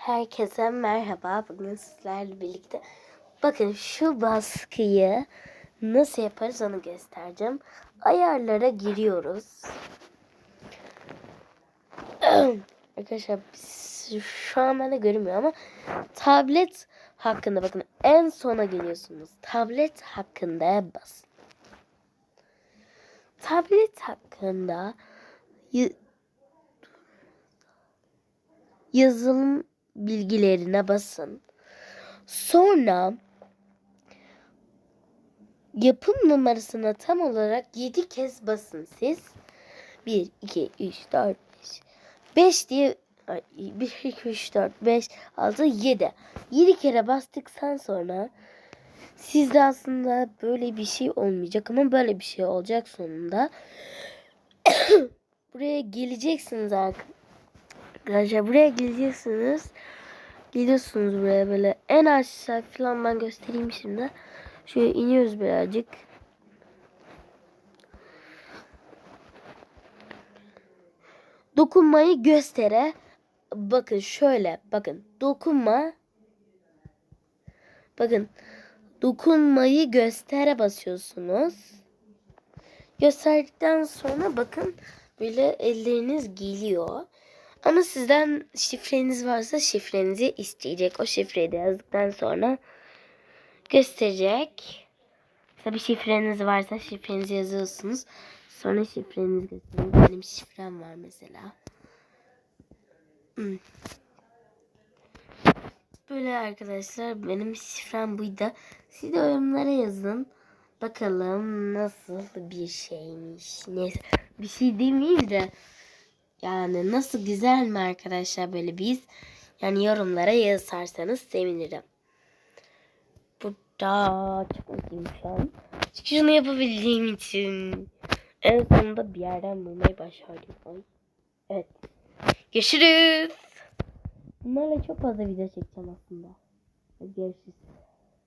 Herkese merhaba. Bugün sizlerle birlikte bakın şu baskıyı nasıl yaparız onu göstereceğim. Ayarlara giriyoruz. Arkadaşlar şu an bende görünmüyor ama tablet hakkında bakın en sona geliyorsunuz. Tablet hakkında basın. Tablet hakkında yazılım bilgilerine basın. Sonra yapım numarasına tam olarak 7 kez basın siz. 1, 2, 3, 4, 5. 5 diye 1, 2, 3, 4, 5, 6, 7. 7 kere bastıktan sonra sizde aslında böyle bir şey olmayacak ama böyle bir şey olacak sonunda. Buraya geleceksiniz arkadaşlar. Buraya geleceksiniz. Geliyorsunuz buraya böyle en aşağı falan ben göstereyim şimdi. Şöyle iniyoruz birazcık. Dokunmayı göstere. Bakın şöyle bakın dokunma. Bakın dokunmayı göstere basıyorsunuz. Gösterdikten sonra bakın böyle elleriniz geliyor. Ama sizden şifreniz varsa şifrenizi isteyecek. O şifreyi de yazdıktan sonra gösterecek. Mesela şifreniz varsa şifrenizi yazıyorsunuz. Sonra şifrenizi gösteriyor. Benim şifrem var mesela. Hmm. Böyle arkadaşlar benim şifrem buydu. Siz de yorumlara yazın. Bakalım nasıl bir şeymiş. Neyse bir şey demeyeyim de. Yani nasıl güzel mi arkadaşlar böyle biz? Yani yorumlara yazarsanız sevinirim. Burada mutluyum şu an. Şunu yapabildiğim için. En sonunda bir yerden bulmayı başardım. Evet. Görüşürüz. Bunlarla çok fazla video çekeceğim aslında. Görüşürüz.